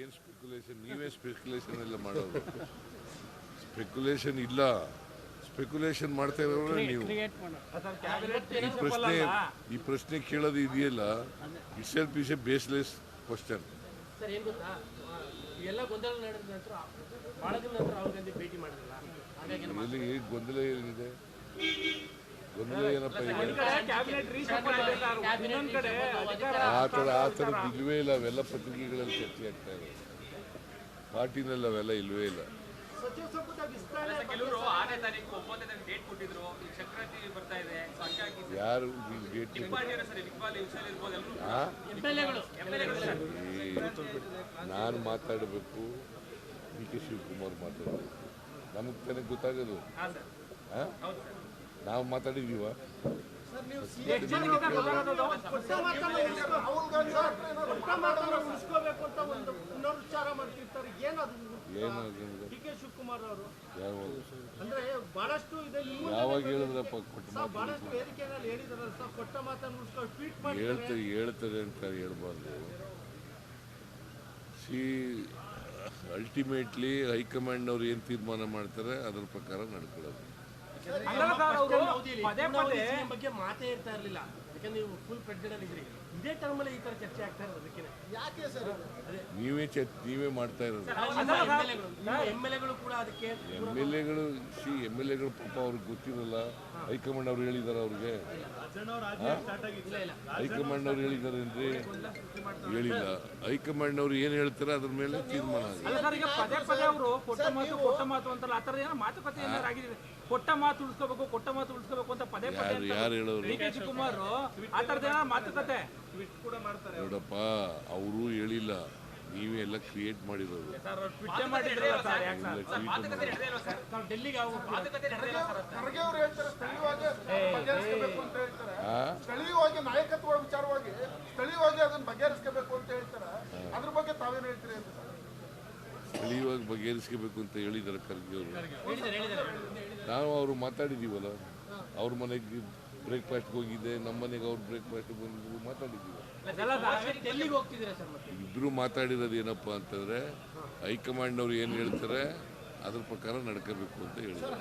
ಏನು ಸ್ಪೆಕ್ಯುಲೇಷನ್ ನೀವೇ ಸ್ಪೆಕ್ಯುಲೇಷನ್ ಎಲ್ಲ ಮಾಡೋದು. ಸ್ಪೆಕ್ಯುಲೇಷನ್ ಇಲ್ಲ. ಸ್ಪೆಕ್ಯುಲೇಷನ್ ಮಾಡ್ತಾ ಇರೋ ನೀವು. ಈ ಪ್ರಶ್ನೆ ಈ ಪ್ರಶ್ನೆ ಕೇಳೋದು ಇದೆಯಲ್ಲ? It's all is a baseless question sir ಏನ್ ಗೊತ್ತಾ? ಆ, ಎಲ್ಲ ಗೊಂದಲ ನಡೆದ ನಂತರ ಬಹಳ ದಿನ ನಂತರ ರಾಹುಲ್ ಭೇಟಿ ಮಾಡಿದ್ರಲ್ಲ? ಹಾಗಾಗಿ ನಮ್ಮ ಎಲ್ಲಿ ಗೊಂದಲ ಏನಿದೆ? ಏನಪ್ಪ ಆ ಥರ ಆ ಥರದ್ದು ಇಲ್ವೇ ಇಲ್ಲ ಅವೆಲ್ಲ ಪತ್ರಿಕೆಗಳಲ್ಲಿ ಚರ್ಚೆ ಆಗ್ತಾ ಇದೆ. ಪಾರ್ಟಿನಲ್ಲಿ ಅವೆಲ್ಲ ಇಲ್ವೇ ಇಲ್ಲ. ಯಾರು ಡೇಟ್ ನಾನು ಮಾತಾಡಬೇಕು. ಡಿ ಕೆ ಶಿವಕುಮಾರ್ ಮಾತಾಡಬೇಕು. ನಮಗೆ ತಾನೇ ಗೊತ್ತಾಗೋದು. ಹಾ ಸರ್. ಹೌದು ಸರ್. ನಾವು ಮಾತಾಡಿದೀವ. ಯಾವಾಗ ಅಂದ್ರೆ ಬಹಳಷ್ಟು ಇದೆ ನಿಮ್ಮ ಯಾವಾಗ ಹೇಳಿದ್ರಪ್ಪ ಹೇಳ್ತಾರೆ ಹೇಳ್ತಾರೆ ಅಂತ ಹೇಳ್ಬಾರ್ದು. ಸಿ ಅಲ್ಟಿಮೇಟ್ಲಿ ಹೈಕಮಾಂಡ್ ಅವ್ರು ಏನು ತೀರ್ಮಾನ ಮಾಡ್ತಾರೆ ಅದ್ರ ಪ್ರಕಾರ ನಡ್ಕೊಳ್ಳೋದು. ಸರ್ ಅವರು ಪದೇ ಪದೇ ಬಗ್ಗೆ ಮಾತೇ ಇರ್ತಾ ಇರಲಿಲ್ಲ. ನೀವು ಫುಲ್ ಪ್ರೆಗ್ನೆಂಟ್ ಅಲ್ಲಿ ಇದ್ರಿ ಇದೇ ಟರ್ಮಲ್ಲಿ ಈ ತರ ಚರ್ಚೆ ಆಗ್ತಾ ಇರೋದು ಅದಕ್ಕೆ. ಯಾಕೆ ಸರ್ ನೀವೇ ಚ ನೀವೇ ಮಾಡ್ತಾ ಇರೋದು. ಎಂ ಎಲ್ ಎಗಳು ಕೂಡ ಅದಕ್ಕೆ ಎಂ ಎಲ್ ಎಗಳು ಸಿ ಎಂ ಎಲ್ ಎಗಳು ಪಾಪ ಅವ್ರಿಗೆ ಗೊತ್ತಿರಲ್ಲ. ಹೈಕಮಾಂಡ್ ಅವ್ರು ಹೇಳಿದಾರ ಅವ್ರಿಗೆ. ಹೈಕಮಾಂಡ್ ಅವ್ರು ಹೇಳಿದಾರೇನ್ರಿ ಹೇಳಿಲ್ಲ. ಹೈಕಮಾಂಡ್ ಅವ್ರು ಏನು ಹೇಳ್ತಾರೆ ಅದ್ರ ಮೇಲೆ ತೀರ್ಮಾನ ಆಗುತ್ತೆ ಅಲ್ಲ ಸರ್ ಈಗ ಪದೇ ಪದೇ ಅವರು ಕೊಟ್ಟ ಮಾತು ಕೊಟ್ಟ ಮಾತು ಅಂತಲ್ಲ ಆ ಥರದ ಏನೋ ಮಾತುಕತೆ ಏನಾರು ಆಗಿದೆ. ಕೊಟ್ಟ ಮಾತು ಉಳಿಸ್ಕೋಬೇಕು ಕೊಟ್ಟ ಮಾತು ಉಳಿಸ್ಕೋಬೇಕು ಅಂತ ಯಾರು ಯಾರು ಹೇಳೋರು? ನೋಡಪ್ಪ ಅವರು ಹೇಳಿಲ್ಲ. ನೀವೇ ಎಲ್ಲ ಕ್ರಿಯೇಟ್ ಮಾಡಿರೋದು. ಸ್ಥಳೀಯವಾಗಿ ನಾಯಕತ್ವ ವಿಚಾರವಾಗಿ ಸ್ಥಳೀಯವಾಗಿ ಅದನ್ನ ಬಗೆಹರಿಸ್ಕೋಬೇಕು ಅಂತ ಹೇಳ್ತಾರೆ. ಅದ್ರ ಬಗ್ಗೆ ತಾವೇನು ಹೇಳ್ತೀರಿ ಅಂತ ಸರ್? ಸ್ಥಳೀಯವಾಗಿ ಬಗೆಹರಿಸ್ಕೋಬೇಕು ಅಂತ ಹೇಳಿದ್ದಾರೆ ಖರ್ಗೆ ಅವರು. ನಾವು ಅವರು ಮಾತಾಡಿದ್ದೀವಲ್ಲ ಅವ್ರ ಮನೆಗೆ ಬ್ರೇಕ್ಫಾಸ್ಟ್ಗೆ ಹೋಗಿದ್ದೆ ನಮ್ಮ ಮನೆಗೆ ಅವ್ರು ಬ್ರೇಕ್ಫಾಸ್ಟ್ ಬಂದಿದ್ರು ಮಾತಾಡಿದ್ದೀವಿ. ಇಬ್ಬರು ಮಾತಾಡಿರೋದು ಏನಪ್ಪ ಅಂತಂದ್ರೆ, ಹೈಕಮಾಂಡ್ನವ್ರು ಏನು ಹೇಳ್ತಾರೆ, ಅದ್ರ ಪ್ರಕಾರ ನಡ್ಕೋಬೇಕು ಅಂತ ಹೇಳಿದ್ದಾರೆ